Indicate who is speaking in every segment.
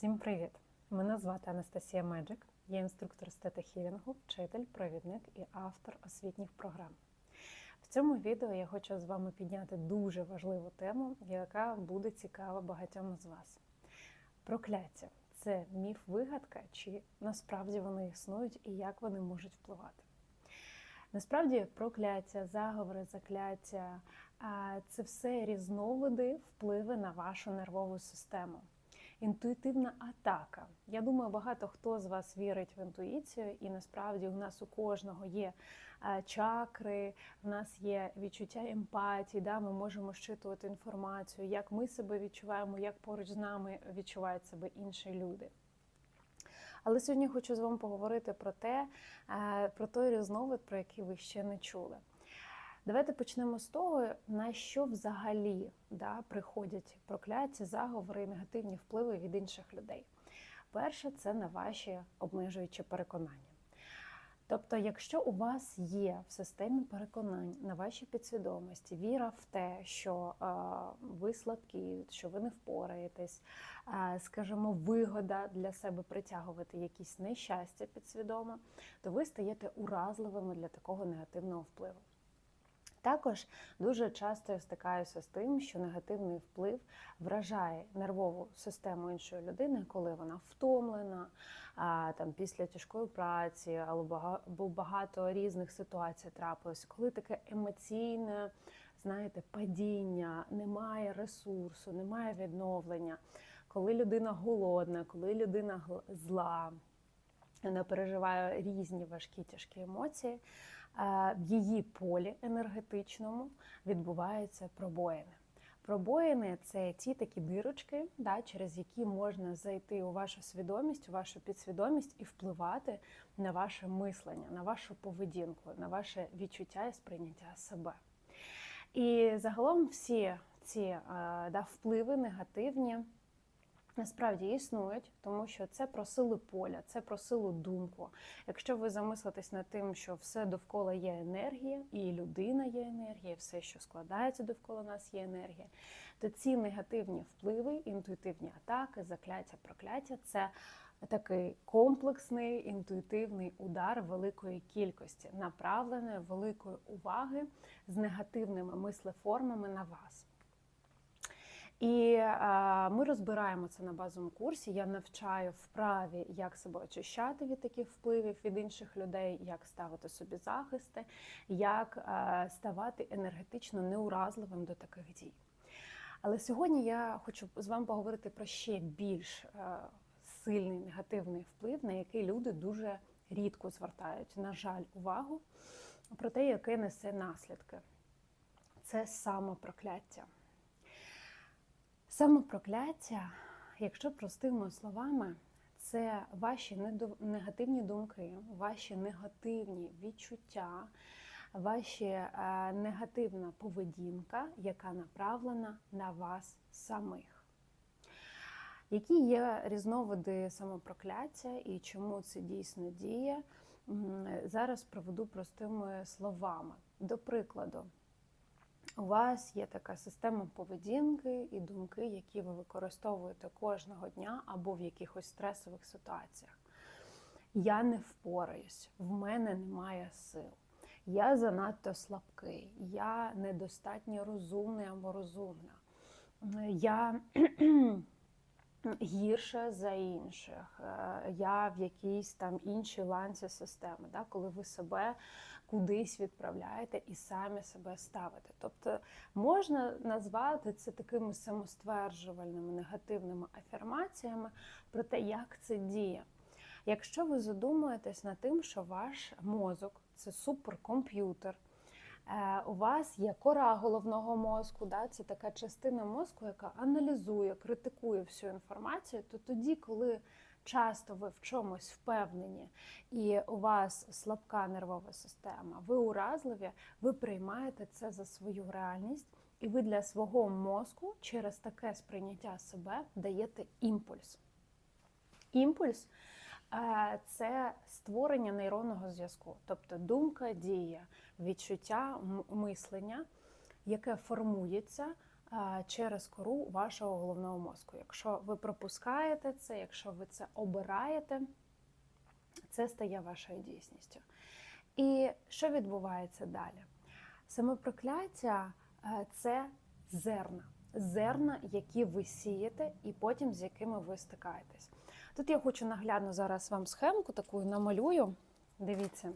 Speaker 1: Всім привіт! Мене звати Анастасія Меджик. Я інструктор стета-хілінгу, вчитель, провідник і автор освітніх програм. В цьому відео я хочу з вами підняти дуже важливу тему, яка буде цікава багатьом з вас. Прокляття це міф-вигадка, чи насправді вони існують і як вони можуть впливати. Насправді, прокляття, заговори, закляття це все різновиди впливи на вашу нервову систему. Інтуїтивна атака. Я думаю, багато хто з вас вірить в інтуїцію, і насправді у нас у кожного є е, чакри, в нас є відчуття емпатії, да? ми можемо щитувати інформацію, як ми себе відчуваємо, як поруч з нами відчувають себе інші люди. Але сьогодні хочу з вами поговорити про те, е, про той різновид, про який ви ще не чули. Давайте почнемо з того, на що взагалі да, приходять прокляття, заговори і негативні впливи від інших людей. Перше, це на ваші обмежуючі переконання. Тобто, якщо у вас є в системі переконань на вашій підсвідомості віра в те, що е, ви слабкі, що ви не впораєтесь, е, скажімо, вигода для себе притягувати якісь нещастя підсвідомо, то ви стаєте уразливими для такого негативного впливу. Також дуже часто я стикаюся з тим, що негативний вплив вражає нервову систему іншої людини, коли вона втомлена, а, там після тяжкої праці, або багато різних ситуацій трапилось, коли таке емоційне, знаєте, падіння, немає ресурсу, немає відновлення, коли людина голодна, коли людина зла, вона переживає різні важкі тяжкі емоції в її полі енергетичному відбуваються пробоїни. Пробоїни це ті такі дирочки, да, через які можна зайти у вашу свідомість, у вашу підсвідомість і впливати на ваше мислення, на вашу поведінку, на ваше відчуття і сприйняття себе. І загалом всі ці да, впливи негативні насправді існують, тому що це про силу поля, це про силу думку. Якщо ви замислитесь над тим, що все довкола є енергія, і людина є енергія, все, що складається довкола нас, є енергія, то ці негативні впливи, інтуїтивні атаки, закляття, прокляття це. Такий комплексний інтуїтивний удар великої кількості, направленої великої уваги з негативними мислеформами на вас. І е, ми розбираємо це на базовому курсі. Я навчаю вправі, як себе очищати від таких впливів від інших людей, як ставити собі захисти, як е, ставати енергетично неуразливим до таких дій. Але сьогодні я хочу з вами поговорити про ще більш е, сильний негативний вплив, на який люди дуже рідко звертають, на жаль, увагу про те, яке несе наслідки. Це самопрокляття. Самопрокляття, якщо простими словами, це ваші негативні думки, ваші негативні відчуття, ваша е, негативна поведінка, яка направлена на вас самих. Які є різновиди самопрокляття і чому це дійсно діє? Зараз проведу простими словами. До прикладу, у вас є така система поведінки і думки, які ви використовуєте кожного дня або в якихось стресових ситуаціях. Я не впораюсь, в мене немає сил. Я занадто слабкий, я недостатньо розумний або розумна. Я гірше за інших, е, я в якійсь там іншій ланці системи, да, коли ви себе кудись відправляєте і самі себе ставите. Тобто можна назвати це такими самостверджувальними негативними афірмаціями про те, як це діє. Якщо ви задумуєтесь над тим, що ваш мозок це суперкомп'ютер. Е, у вас є кора головного мозку, да, це така частина мозку, яка аналізує, критикує всю інформацію, то тоді, коли часто ви в чомусь впевнені, і у вас слабка нервова система, ви уразливі, ви приймаєте це за свою реальність, і ви для свого мозку через таке сприйняття себе даєте імпульс. Імпульс е, це створення нейронного зв'язку, тобто думка, дія, відчуття, мислення, яке формується через кору вашого головного мозку. Якщо ви пропускаєте це, якщо ви це обираєте, це стає вашою дійсністю. І що відбувається далі? Самопрокляття е, це зерна, зерна, які ви сієте, і потім з якими ви стикаєтесь. Тут я хочу наглядно зараз вам схемку таку намалюю. Дивіться,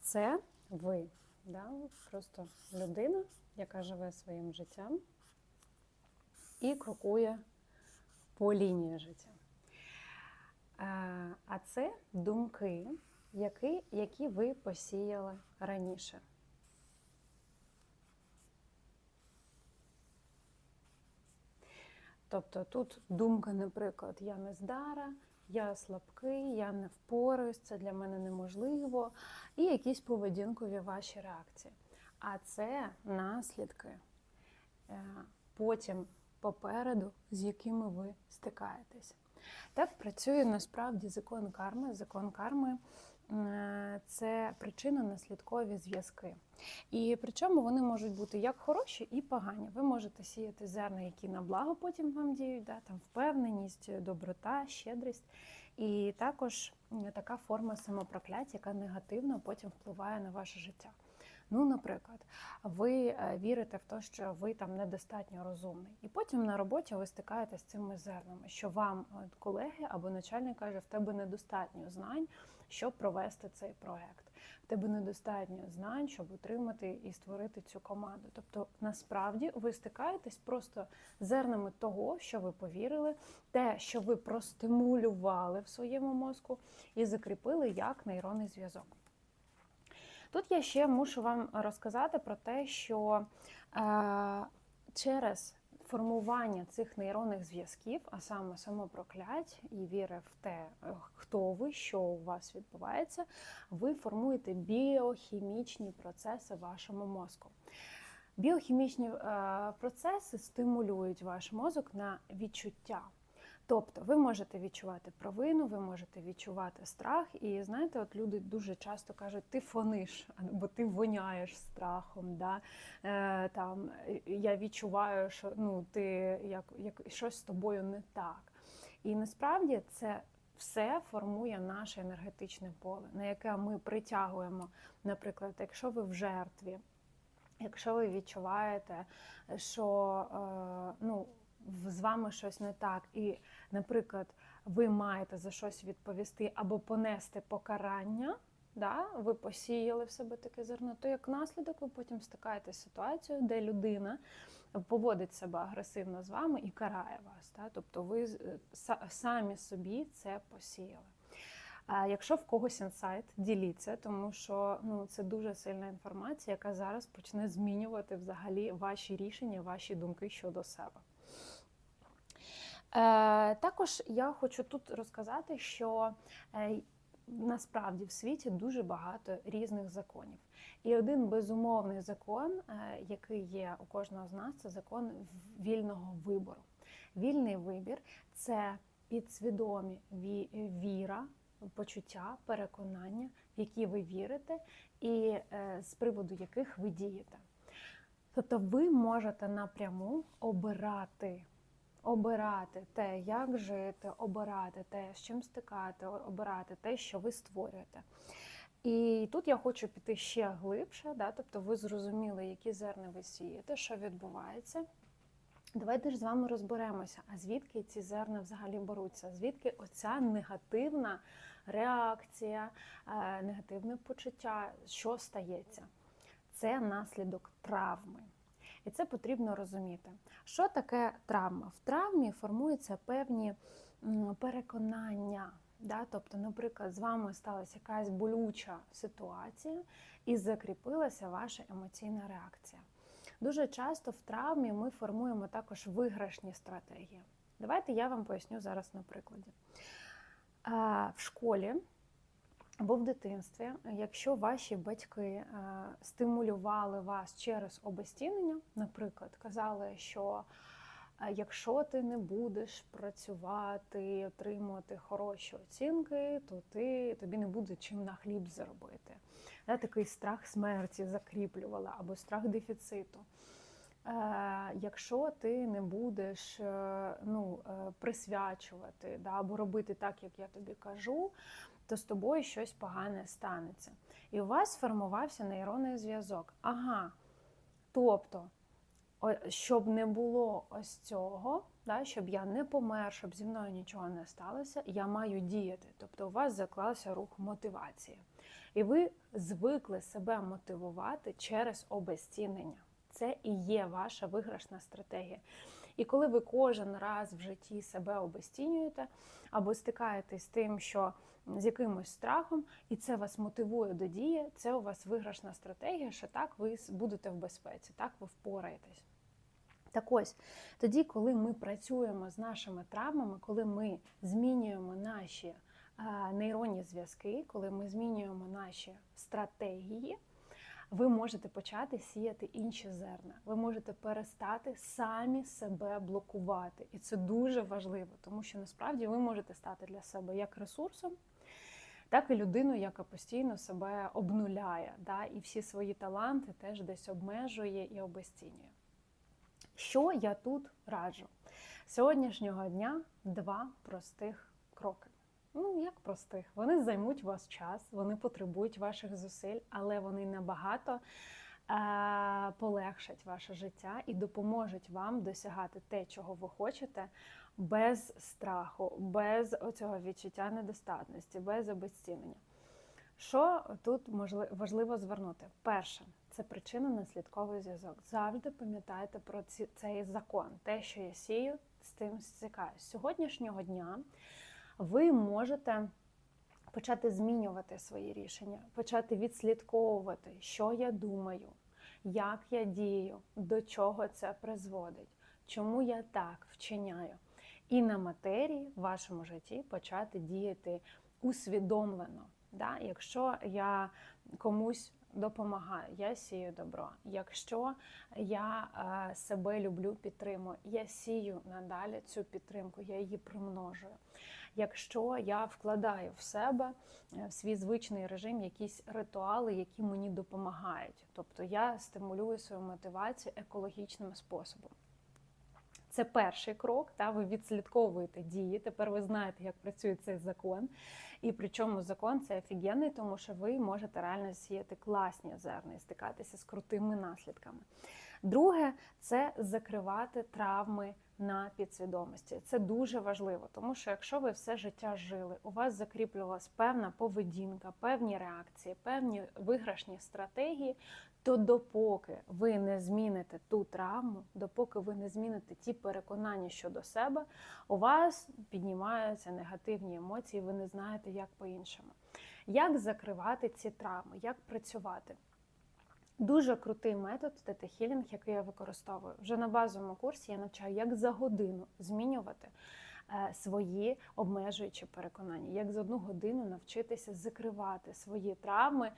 Speaker 1: це ви. Да? Просто людина, яка живе своїм життям і крокує по лінії життя. Е, А це думки, які, які ви посіяли раніше. Тобто тут думка, наприклад, я не здара, я слабкий, я не впораюсь, це для мене неможливо, і якісь поведінкові ваші реакції. А це наслідки е, потім попереду, з якими ви стикаєтесь. Так працює насправді закон карми. Закон карми е, це причинно-наслідкові зв'язки. І причому вони можуть бути як хороші і погані. Ви можете сіяти зерна, які на благо потім вам діють, да, там впевненість, доброта, щедрість. І також така форма самопрокляття, яка негативно потім впливає на ваше життя. Ну, наприклад, ви е, вірите в те, що ви там недостатньо розумний, і потім на роботі ви стикаєтеся з цими зернами, що вам е, колеги або начальник каже, в тебе недостатньо знань, щоб провести цей проект. В тебе недостатньо знань, щоб утримати і створити цю команду. Тобто, насправді ви стикаєтесь просто зернами того, що ви повірили, те, що ви простимулювали в своєму мозку, і закріпили як нейронний зв'язок. Тут я ще мушу вам розказати про те, що е, через формування цих нейронних зв'язків, а саме самопроклять і віри в те, е, хто ви, що у вас відбувається, ви формуєте біохімічні процеси в вашому мозку. Біохімічні е, процеси стимулюють ваш мозок на відчуття. Тобто ви можете відчувати провину, ви можете відчувати страх. І знаєте, от люди дуже часто кажуть, ти фониш, або ти воняєш страхом. Да? Е, там, Я відчуваю, що ну, ти як, як щось з тобою не так. І насправді це все формує наше енергетичне поле, на яке ми притягуємо, наприклад, якщо ви в жертві, якщо ви відчуваєте, що е, ну, з вами щось не так, і, наприклад, ви маєте за щось відповісти або понести покарання, да, ви посіяли в себе таке зерно, то як наслідок ви потім стикаєтеся з ситуацією, де людина поводить себе агресивно з вами і карає вас. Да? Тобто ви самі собі це посіяли. Якщо в когось інсайт, діліться, тому що ну, це дуже сильна інформація, яка зараз почне змінювати взагалі ваші рішення, ваші думки щодо себе. Е, Також я хочу тут розказати, що е, насправді в світі дуже багато різних законів. І один безумовний закон, е, який є у кожного з нас, це закон вільного вибору. Вільний вибір це підсвідомі віра, почуття, переконання, в які ви вірите, і з приводу яких ви дієте. Тобто ви можете напряму обирати обирати те, як жити, обирати те, з чим стикати, обирати те, що ви створюєте. І тут я хочу піти ще глибше, да, тобто ви зрозуміли, які зерна ви сієте, що відбувається. Давайте ж з вами розберемося, а звідки ці зерна взагалі беруться? Звідки оця негативна реакція, е, негативне почуття, що стається? Це наслідок травми. І це потрібно розуміти. Що таке травма? В травмі формуються певні переконання. Да? Тобто, наприклад, з вами сталася якась болюча ситуація і закріпилася ваша емоційна реакція. Дуже часто в травмі ми формуємо також виграшні стратегії. Давайте я вам поясню зараз на прикладі. В школі або в дитинстві, якщо ваші батьки е, стимулювали вас через обестінення, наприклад, казали, що е, якщо ти не будеш працювати, отримувати хороші оцінки, то ти тобі не буде чим на хліб заробити. Такий страх смерті закріплювала або страх дефіциту. якщо ти не будеш е, ну, е, присвячувати да, або робити так, як я тобі кажу, то з тобою щось погане станеться. І у вас сформувався нейронний зв'язок. Ага. Тобто, щоб не було ось цього, да, щоб я не помер, щоб зі мною нічого не сталося, я маю діяти. Тобто у вас заклався рух мотивації. І ви звикли себе мотивувати через обезцінення. Це і є ваша виграшна стратегія. І коли ви кожен раз в житті себе обезцінюєте або стикаєтесь з тим, що з якимось страхом, і це вас мотивує до дії, це у вас виграшна стратегія, що так ви будете в безпеці, так ви впораєтесь. Так ось, тоді, коли ми працюємо з нашими травмами, коли ми змінюємо наші нейронні зв'язки, коли ми змінюємо наші стратегії, ви можете почати сіяти інші зерна. Ви можете перестати самі себе блокувати. І це дуже важливо, тому що насправді ви можете стати для себе як ресурсом, так і людиною, яка постійно себе обнуляє, да, і всі свої таланти теж десь обмежує і обесцінює. Що я тут раджу? Сьогоднішнього дня два простих кроки. Ну, як простих. Вони займуть вас час, вони потребують ваших зусиль, але вони набагато е- полегшать ваше життя і допоможуть вам досягати те, чого ви хочете, без страху, без оцього відчуття недостатності, без обезцінення. Що тут важливо звернути? Перше, це причинно-наслідковий зв'язок. Завжди пам'ятайте про цей закон, те, що я сію, з тим стикаюсь. З сьогоднішнього дня ви можете почати змінювати свої рішення, почати відслідковувати, що я думаю, як я дію, до чого це призводить, чому я так вчиняю. І на матерії в вашому житті почати діяти усвідомлено. Да? Якщо я комусь допомагаю, я сію добро. Якщо я е, себе люблю, підтримую, я сію надалі цю підтримку, я її примножую. Якщо я вкладаю в себе е, в свій звичний режим якісь ритуали, які мені допомагають, тобто я стимулюю свою мотивацію екологічним способом. Це перший крок, та ви відслідковуєте дії. Тепер ви знаєте, як працює цей закон. І причому закон це офігенний, тому що ви можете реально сіяти класні зерна і стикатися з крутими наслідками. Друге це закривати травми на підсвідомості. Це дуже важливо, тому що якщо ви все життя жили, у вас закріплювалась певна поведінка, певні реакції, певні виграшні стратегії, то допоки ви не зміните ту травму, допоки ви не зміните ті переконання щодо себе, у вас піднімаються негативні емоції, ви не знаєте, як по-іншому. Як закривати ці травми, як працювати? Дуже крутий метод тета-хілінг, який я використовую. Вже на базовому курсі я навчаю, як за годину змінювати е, свої обмежуючі переконання, як за одну годину навчитися закривати свої травми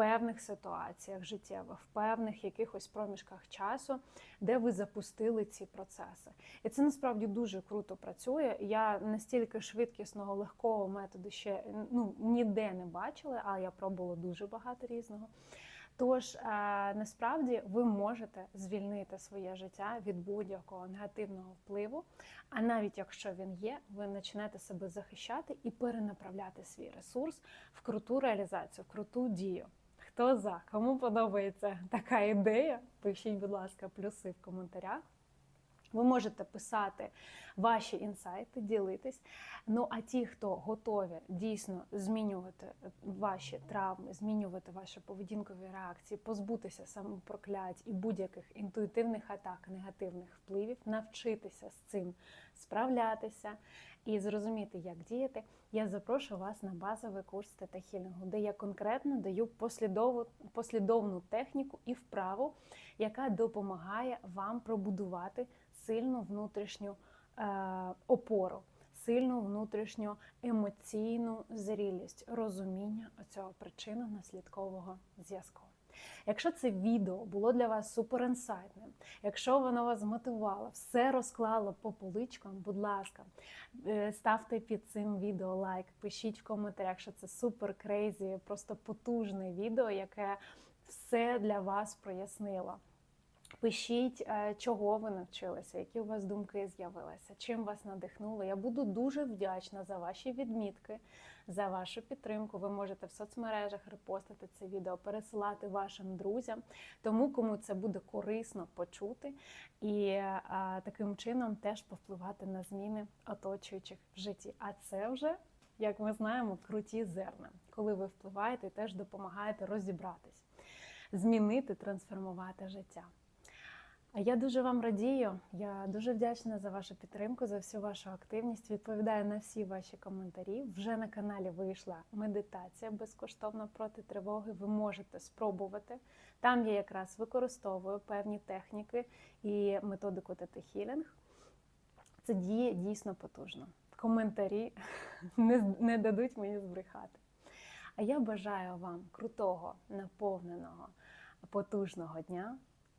Speaker 1: певних ситуаціях життєвих, в певних якихось проміжках часу, де ви запустили ці процеси. І це насправді дуже круто працює. Я настільки швидкісного, легкого методу ще ну, ніде не бачила, а я пробувала дуже багато різного. Тож е, насправді ви можете звільнити своє життя від будь-якого негативного впливу. А навіть якщо він є, ви почнете себе захищати і перенаправляти свій ресурс в круту реалізацію, в круту дію. Хто за? Кому подобається така ідея? Пишіть, будь ласка, плюси в коментарях. Ви можете писати ваші інсайти, ділитись. Ну а ті, хто готові дійсно змінювати ваші травми, змінювати ваші поведінкові реакції, позбутися самопроклять і будь-яких інтуїтивних атак, негативних впливів, навчитися з цим справлятися і зрозуміти, як діяти, я запрошую вас на базовий курс тета-хілінгу, де я конкретно даю послідовну техніку і вправу, яка допомагає вам пробудувати сильну внутрішню е, опору, сильну внутрішню емоційну зрілість, розуміння оцього причинно-наслідкового зв'язку. Якщо це відео було для вас суперінсайтним, якщо воно вас змотивувало, все розклало по поличкам, будь ласка, е, ставте під цим відео лайк, пишіть в коментарях, що це супер крейзі, просто потужне відео, яке все для вас прояснило. Пишіть, е, чого ви навчилися, які у вас думки з'явилися, чим вас надихнуло. Я буду дуже вдячна за ваші відмітки, за вашу підтримку. Ви можете в соцмережах репостити це відео, пересилати вашим друзям, тому кому це буде корисно почути, і а, таким чином теж повпливати на зміни оточуючих в житті. А це вже, як ми знаємо, круті зерна, коли ви впливаєте і теж допомагаєте розібратись, змінити, трансформувати життя. А я дуже вам радію. Я дуже вдячна за вашу підтримку, за всю вашу активність. Відповідаю на всі ваші коментарі. Вже на каналі вийшла медитація безкоштовно проти тривоги. Ви можете спробувати. Там я якраз використовую певні техніки і методику тетихілінг. Це діє дійсно потужно. Коментарі не, не дадуть мені збрехати. А я бажаю вам крутого, наповненого, потужного дня